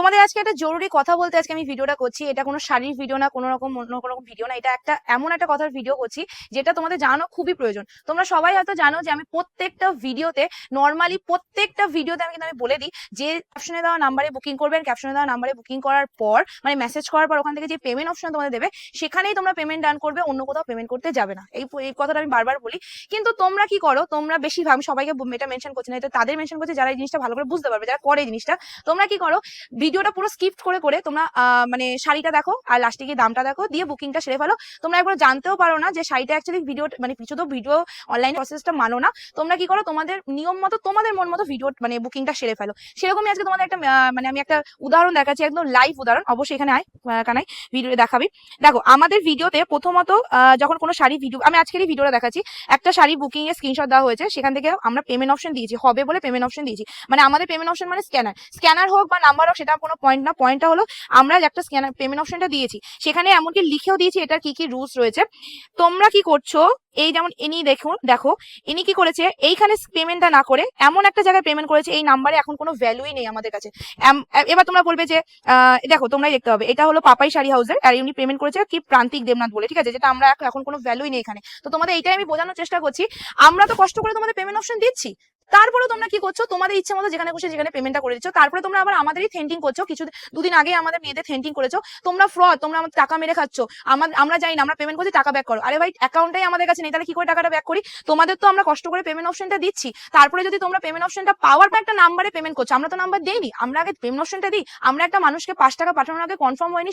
তোমাদের আজকে একটা জরুরি কথা বলতে আজকে আমি ভিডিওটা করছি। এটা কোনো শারীরিক ভিডিও না, কোনো রকম অন্য কোনো রকম ভিডিও না। এটা একটা এমন একটা কথার ভিডিও করছি, যেটা তোমাদের জানো খুবই প্রয়োজন। তোমরা সবাই হয়তো জানো যে আমি প্রত্যেকটা ভিডিওতে নর্মালি প্রত্যেকটা ভিডিওতে আমি কিন্তু আমি বলে দিই যে ক্যাপশনে দেওয়া নাম্বারে বুকিং করবেন ক্যাপশনে দেওয়া নাম্বারে বুকিং করার পর মানে মেসেজ করার পর ওখান থেকে যে পেমেন্ট অপশন তোমাদের দেবে, সেখানেই তোমরা পেমেন্ট ডান করবে, অন্য কোথাও পেমেন্ট করতে যাবে না। এই এই কথাটা আমি বারবার বলি। কিন্তু তোমরা কি করো, তোমরা বেশি আমি সবাইকে এটা মেনশন করছি না, এটা তাদের মেনশন করছে, যারা এই জিনিসটা ভালো করে বুঝতে পারবে, যারা করে জিনিসটা, তোমরা কি করো ভিডিওটা পুরো স্কিপ করে করে তোমরা মানে শাড়িটা দেখো আর লাস্টে গিয়ে দামটা দেখো, দিয়ে বুকিংটা সেরে ফেলো। তোমরা একবার জানতেও পারো না যে শাড়িটা অ্যাকচুয়ালি ভিডিও মানে কিছু তো ভিডিও অনলাইন প্রসেসটা মানো না। তোমরা কি করো, তোমাদের নিয়ম মতো, তোমাদের মন মতো ভিডিও মানে বুকিংটা সেরে ফেলো। সেরকমই আজকে তোমাদের একটা মানে আমি একটা উদাহরণ দেখাচ্ছি, একদম লাইভ উদাহরণ। অবশ্যই এখানে আয় কানাই ভিডিও দেখাবি। দেখো, আমাদের ভিডিওতে প্রথমত যখন কোনো শাড়ি ভিডিও আমি আজকেরই ভিডিওটা দেখাচ্ছি। একটা শাড়ি বুকিং এর স্ক্রিনশট দেওয়া হয়েছে, সেখান থেকে আমরা পেমেন্ট অপশন দিয়েছি, হবে বলে পেমেন্ট অপশন দিয়েছি। মানে আমাদের পেমেন্ট অপশন মানে স্ক্যানার স্ক্যানার হোক বা নাম্বার হোক, সেটা কোনো পয়েন্ট না। পয়েন্টটা হলো আমরা একটা স্ক্যানার পেমেন্ট অপশনটা দিয়েছি, সেখানে এমনকি লিখেও দিয়েছি এটার কি কি রুলস রয়েছে। তোমরা কি করছ? এই যেমন ইনি দেখুন, দেখো, ইনি কি করেছে? এইখানে পেমেন্টটা না করে এমন একটা জায়গায় পেমেন্ট করেছে, এই নাম্বারে এখন কোনো ভ্যালুই নেই আমাদের কাছে। এবার তোমরা বলবে যে দেখো, তোমরাই দেখতে হবে। এটা হলো পাপাই শাড়ি হাউসের আর উনি পেমেন্ট করেছে কি প্রান্তিক দেবনাথ বলে, ঠিক আছে? যেটা আমরা এখন কোনো ভ্যালুই নেই এখানে। তো তোমাদের এইটাই আমি বোঝানোর চেষ্টা করছি। আমরা তো কষ্ট করে তোমাদের পেমেন্ট অপশন দিচ্ছি। তারপরে তোমরা কি করছ? তোমাদের ইচ্ছে মতো যেখানে খুশি যেখানে পেমেন্টটা করে দিচ্ছ। তারপরে তোমরা আবার আমাদেরই থেন্টিং করছ। কিছু দুদিন আগে আমাদের মেয়েদের থেন্টিং করেছ। তোমরা ফ্রড তোমরা আমাদের টাকা মেরে খাচ্ছ। আমার আমরা জানি না, আমরা পেমেন্ট করছি, টাকা ব্যাক করো। আরে ভাই অ্যাকাউন্টটাই আমাদের কাছে নেই। তাহলে কি করে টাকাটা ব্যাক করি? তোমাদের তো আমরা কষ্ট করে পেমেন্ট অপশনটা দিচ্ছি। তারপরে যদি তোমরা পেমেন্ট অপশনটা পাওয়ার পর একটা নাম্বারে পেমেন্ট করছ, আমরা তো নাম্বার দেইনি। আমরা আগে পেমেন্ট অপশনটা দিই। আমরা একটা মানুষকে পাঁচ টাকা পাঠানোর আগে কনফার্ম হয়নি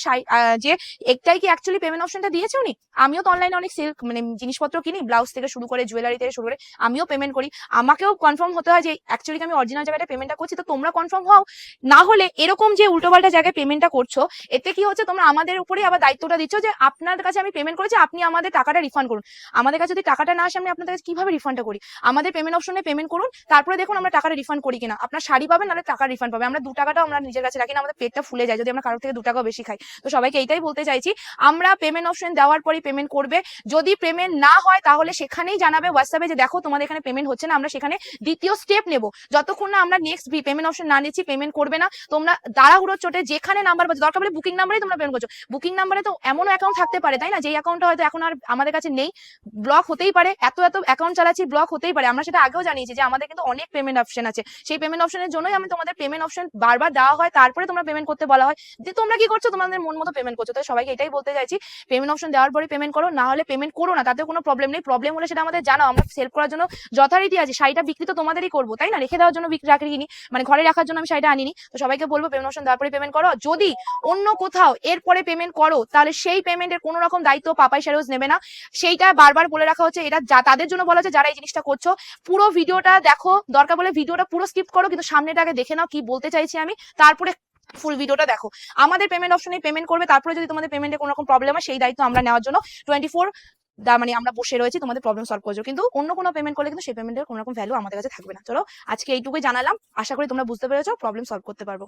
যে একটাই কি অ্যাকচুয়ালি পেমেন্ট অপশনটা দিয়েছে উনি? আমিও তো অনলাইনে অনেক সেল মানে জিনিসপত্র কিনি ব্লাউজ থেকে শুরু করে জুয়েলারি থেকে শুরু করে, আমিও পেমেন্ট করি। আমাকেও কনফার্ম হতে হয় যে অ্যাকচুয়ালি আমি অরিজিনাল জায়গাটা পেমেন্টটা করছি, তো তোমরা কনফার্ম হও। না হলে এরকম যে উল্টোপাল্টা জায়গায় পেমেন্টটা করছ, এতে কি হচ্ছে তোমরা আমাদের উপরেই আবার দায়িত্বটা দিচ্ছ যে আপনার কাছে আমি পেমেন্ট করেছি, আপনি আমাদের টাকাটা রিফান্ড করুন। আমাদের কাছে যদি টাকাটা না আসে, আমি আপনাদের কাছে কীভাবে রিফান্ডটা করি? আমাদের পেমেন্ট অপশনে পেমেন্ট করুন, তারপরে দেখুন আমরা টাকাটা রিফান্ড করি কিনা। আপনার শাড়ি পাবেন, নাহলে টাকা রিফান্ড পাবে আমরা দু টাকাটাও আমরা নিজের কাছে রাখি না, আমাদের পেটটা ফুলে যায়, যদি আমরা কারোর থেকে দু টাকাও বেশি খাই। তো সবাইকে এইটাই বলতে চাইছি, আমরা পেমেন্ট অপশন দেওয়ার পরই পেমেন্ট করবে। যদি পেমেন্ট না হয়, তাহলে সেখানেই জানাবে হোয়াটসঅ্যাপে যে দেখো তোমাদের এখানে পেমেন্ট হচ্ছে না, আমরা সেখানে দ্বিতীয় স্টেপ নেব। যতক্ষণ না আমরা নেক্সট পেমেন্ট অপশন না নিচ্ছি পেমেন্ট করবে না। তোমরা তাড়াহুড়োর চোটে যেখানে নাম্বার পাচ্ছ দরকার পড়লে বুকিং নাম্বারে তোমরা পেমেন্ট করছ। বুকিং নাম্বারে তো এমনও অ্যাকাউন্ট থাকতে পারে, তাই না? যেই অ্যাকাউন্টটা হয়তো এখন আর আমাদের কাছে নেই ব্লক হতেই পারে। এত এত অ্যাকাউন্ট চালাচ্ছি ব্লক হতেই পারে। আমরা সেটা আগেও জানিয়েছি যে আমাদের কিন্তু অনেক পেমেন্ট অপশন আছে। সেই পেমেন্ট অপশনের জন্যই আমি তোমাদের পেমেন্ট অপশন বারবার দেওয়া হয়, তারপরে তোমরা পেমেন্ট করতে বলা হয়। যে তোমরা কি করছ? তোমাদের মন মতো পেমেন্ট করছ। তো সবাইকে এটাই বলতে চাইছি পেমেন্ট অপশন দেওয়ার পরে পেমেন্ট করো, না হলে পেমেন্ট করো না তাতে কোনো প্রবলেম নেই। প্রবলেম হলে সেটা আমাদের জানাও। আমরা সেল করার জন্য যথারীতি আছে। শাড়িটা বিক্রি তো তোমাদেরই করব, তাই না? রেখে দেওয়ার জন্য রাখিনি মানে ঘরে রাখার জন্য আমি শাড়িটা আনিনি। তো সবাইকে বলব পেমেন্ট অপশন দেওয়ার পরে পেমেন্ট করো। যদি অন্য কোথাও এরপরে পেমেন্ট করো, তাহলে সেই পেমেন্টের কোনো রকম দায়িত্ব পাপাই শেরোজ নেবে না। সেইটা বারবার বলে রাখা হচ্ছে। এটা যা- তাদের জন্য বলা হচ্ছে, যারা এই জিনিসটা করছ, পুরো ভিডিওটা দেখো। দরকার বলে ভিডিওটা পুরো স্কিপ করো, কিন্তু সামনেটা আগে দেখে নাও কি বলতে চাইছি আমি। তারপরে ফুল ভিডিওটা দেখো। আমাদের পেমেন্ট অপশনে পেমেন্ট করবে। তারপরে যদি তোমাদের পেমেন্টে কোনো রকম প্রবলেম হয়, সেই দায়িত্ব আমরা নেওয়ার জন্য টোয়েন্টি ফোর মানে আমরা বসে রয়েছি, তোমাদের প্রবলেম সলভ করছ। কিন্তু অন্য কোনো পেমেন্ট করলে কিন্তু সেই পেমেন্টের কোনো রকম ভ্যালু আমাদের কাছে থাকবে না। চলো, আজকে এইটুকুই জানালাম। আশা করি তোমরা বুঝতে পেরেছ প্রবলেম সলভ করতে পারব।